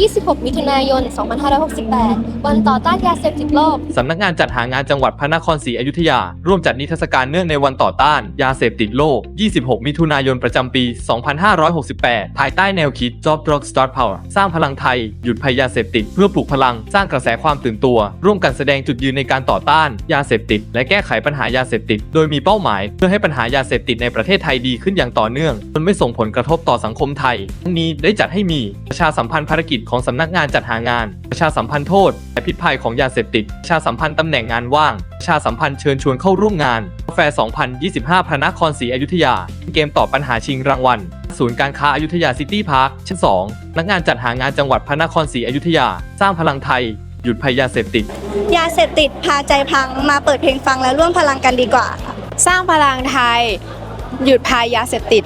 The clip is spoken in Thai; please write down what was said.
26 มิถุนายน 2568 วันต่อต้านยาเสพติดโลก สำนักงานจัดหางานจังหวัดพระนครศรีอยุธยา ร่วมจัดนิทรรศการเนื่องในวันต่อต้าน ยาเสพติดโลก 26 มิถุนายนประจำปี 2568 ภายใต้แนวคิด Job Drug Start Power สร้างพลังไทย หยุดภัยยาเสพติดเพื่อปลุกพลัง สร้างกระแสความตื่นตัว ร่วมกันแสดงจุดยืนในการต่อต้าน ยาเสพติด และแก้ไขปัญหายาเสพติด โดยมีเป้าหมาย เพื่อให้ปัญหายาเสพติดในประเทศไทยดีขึ้นอย่างต่อเนื่องจนไม่ส่งผลกระทบต่อสังคมไทยทั้งนี้ได้จัดให้มีประชาสัมพันธ์ภารกิจของสำนักงานจัดหางาน ประชาสัมพันธ์โทษและพิษภัยของยาเสพติดประชาสัมพันธ์ตำแหน่งงานว่าง ประชาสัมพันธ์เชิญชวนเข้าร่วมงานกาแฟ 2025 พระนครศรีอยุธยา เกมตอบปัญหาชิงรางวัล ศูนย์การค้าอายุทยาซิตี้พาร์คชั้น2นักงานจัดหางานจังหวัดพระนครศรีอยุธยา สร้างพลังไทย หยุดภัยยาเสพติด ยาเสพติดพาใจพังมาเปิดเพลงฟังและร่วมพลังกันดีกว่า สร้างพลังไทย หยุดภัยยาเสพติด